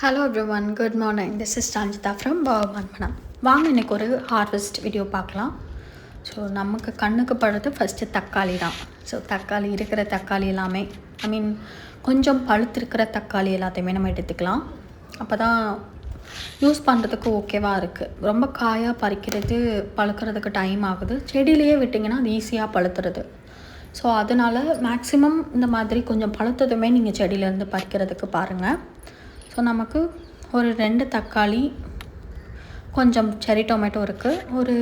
Hello everyone good morning this is Ranjitha from Manmanam வாங்க இன்றைக்கி ஒரு ஹார்வெஸ்ட் வீடியோ பார்க்கலாம். ஸோ நமக்கு கண்ணுக்கு படுறது ஃபஸ்ட்டு தக்காளி தான். ஸோ தக்காளி இருக்கிற தக்காளி எல்லாமே ஐ மீன் கொஞ்சம் பழுத்திருக்கிற தக்காளி எல்லாத்தையுமே நம்ம எடுத்துக்கலாம். அப்போ தான் யூஸ் பண்ணுறதுக்கு ஓகேவாக இருக்குது ரொம்ப காயாக பறிக்கிறது பழுக்கிறதுக்கு டைம் ஆகுது. செடியிலேயே விட்டிங்கன்னா அது ஈஸியாக பழுத்துறது ஸோ அதனால் மேக்ஸிமம் இந்த மாதிரி கொஞ்சம் பழுத்ததுமே நீங்கள் செடியிலேருந்து பறிக்கிறதுக்கு பாருங்கள் ஸோ நமக்கு ஒரு ரெண்டு தக்காளி கொஞ்சம் செரி டொமேட்டோ இருக்குது ஒரு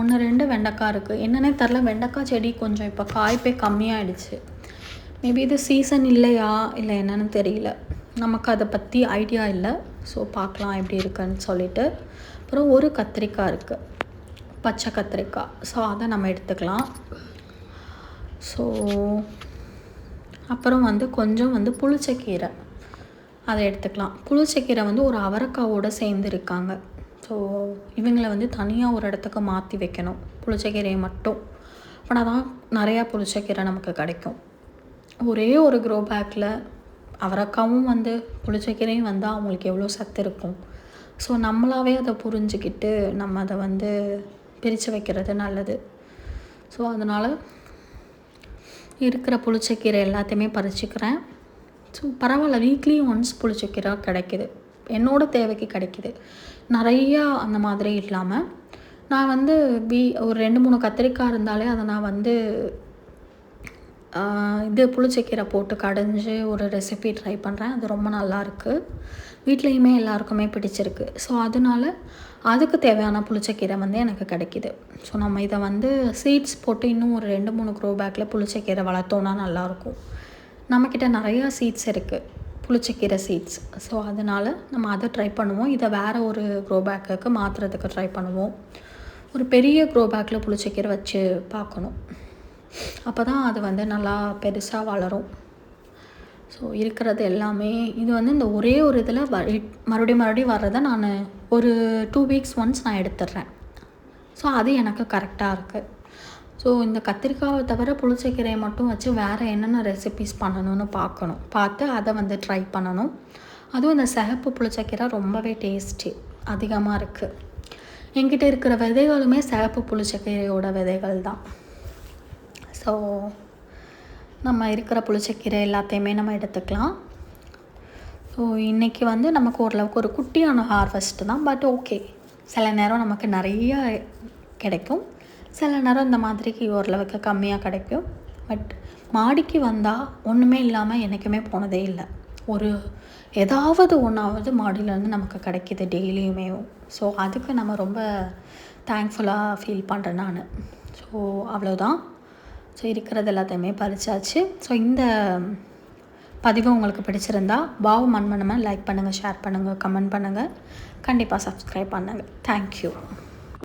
ஒன்று ரெண்டு வெண்டைக்காய் இருக்குது என்னன்னே தெரில வெண்டைக்காய் செடி கொஞ்சம் இப்போ காய்ப்பே கம்மியாகிடுச்சு மேபி இது சீசன் இல்லையா இல்லை என்னன்னு தெரியல. நமக்கு அதை பற்றி ஐடியா இல்லை. ஸோ பார்க்கலாம் எப்படி இருக்குன்னு சொல்லிட்டு. அப்புறம் ஒரு கத்திரிக்காய் இருக்குது பச்சை கத்திரிக்காய். ஸோ அதை நம்ம எடுத்துக்கலாம். ஸோ அப்புறம் வந்து கொஞ்சம் வந்து புளிச்சக்கீரை அதை எடுத்துக்கலாம். புளிச்சக்கீரை வந்து ஒரு அவரைக்காவோட சேர்ந்து இருக்காங்க ஸோ இவங்களை வந்து தனியாக ஒரு இடத்துக்கு மாற்றி வைக்கணும். புளிச்சக்கீரையை மட்டும். அப்படின்னா தான் நிறையா புளிச்சக்கீரை நமக்கு கிடைக்கும். ஒரே ஒரு க்ரோ பேக்கில் அவரக்காவும் வந்து புளிச்சக்கீரையும் வந்தால் அவங்களுக்கு எவ்வளோ சத்து இருக்கும். ஸோ நம்மளாவே அதை புரிஞ்சுக்கிட்டு நம்ம அதை வந்து பிரித்து வைக்கிறது நல்லது. ஸோ அதனால் இருக்கிற புளிச்சக்கீரை எல்லாத்தையுமே பறிச்சுக்கிறேன். ஸோ பரவாயில்ல வீக்லி ஒன்ஸ் புளிச்சக்கீரை கிடைக்கிது. என்னோட தேவைக்கு கிடைக்கிது. நிறையா அந்த மாதிரி இல்லாமல் நான் வந்து பி ஒரு ரெண்டு மூணு கத்திரிக்காய் இருந்தாலே அதை நான் வந்து இது புளிச்சக்கீரை போட்டு கடைஞ்சி ஒரு ரெசிபி ட்ரை பண்ணுறேன் அது ரொம்ப நல்லாயிருக்கு வீட்லேயுமே எல்லாருக்குமே பிடிச்சிருக்கு. ஸோ அதனால அதுக்கு தேவையான புளிச்சக்கீரை வந்து எனக்கு கிடைக்கிது. ஸோ நம்ம இதை வந்து சீட்ஸ் போட்டு இன்னும் ஒரு ரெண்டு மூணு க்ரோ பேக்கில் புளிச்சக்கீரை வளர்த்தோன்னா நல்லாயிருக்கும் நம்மக்கிட்ட நிறையா சீட்ஸ் இருக்குது புளிச்சக்கீரை சீட்ஸ் ஸோ அதனால் நம்ம அதை ட்ரை பண்ணுவோம். இதை வேறு ஒரு க்ரோ பேக்குக்கு மாற்றுறதுக்கு ட்ரை பண்ணுவோம். ஒரு பெரிய க்ரோ பேக்கில் புளிச்சக்கீரை வச்சு பார்க்கணும். அப்போ தான் அது வந்து நல்லா பெருசாக வளரும். ஸோ இருக்கிறது எல்லாமே இது வந்து இந்த ஒரே ஒரு இதில் வ மறுபடியும் மறுபடியும் வர்றதை நான் ஒரு டூ வீக்ஸ் ஒன்ஸ் நான் எடுத்துடுறேன். ஸோ அது எனக்கு கரெக்டாக இருக்குது ஸோ இந்த கத்திரிக்காவை தவிர புளிச்சக்கீரையை மட்டும் வச்சு வேறு என்னென்ன ரெசிபிஸ் பண்ணணும்னு பார்க்கணும். பார்த்து அதை வந்து ட்ரை பண்ணணும். அதுவும் இந்த சிகப்பு புளிச்சக்கீரை ரொம்பவே டேஸ்டி அதிகமாக இருக்குது என்கிட்ட இருக்கிற விதைகளுமே சிகப்பு புளிச்சக்கீரையோட விதைகள் தான். ஸோ நம்ம இருக்கிற புளிச்சக்கீரை எல்லாத்தையுமே நம்ம எடுத்துக்கலாம். ஸோ இன்றைக்கி வந்து நமக்கு ஓரளவுக்கு ஒரு குட்டியான ஹார்வெஸ்ட்டு தான் பட் ஓகே சில நேரம் நமக்கு நிறைய கிடைக்கும். சில நேரம் இந்த மாதிரிக்கு ஓரளவுக்கு கம்மியாக கிடைக்கும். பட் மாடிக்கு வந்தால் ஒன்றுமே இல்லாமல் என்றைக்குமே போனதே இல்லை. ஒரு ஏதாவது ஒன்றாவது மாடியிலேருந்து நமக்கு கிடைக்கிது டெய்லியுமே. ஸோ அதுக்கு நம்ம ரொம்ப தேங்க்ஃபுல்லாக ஃபீல் பண்ணுறேன் நான். ஸோ அவ்வளோதான் ஸோ இருக்கிறது எல்லாத்தையுமே பறிச்சாச்சு. ஸோ இந்த பதிவு உங்களுக்கு பிடிச்சிருந்தா பாவ் மண்மனமாக லைக் பண்ணுங்கள் ஷேர் பண்ணுங்கள் கமெண்ட் பண்ணுங்கள் கண்டிப்பாக சப்ஸ்கிரைப் பண்ணுங்கள் தேங்க்யூ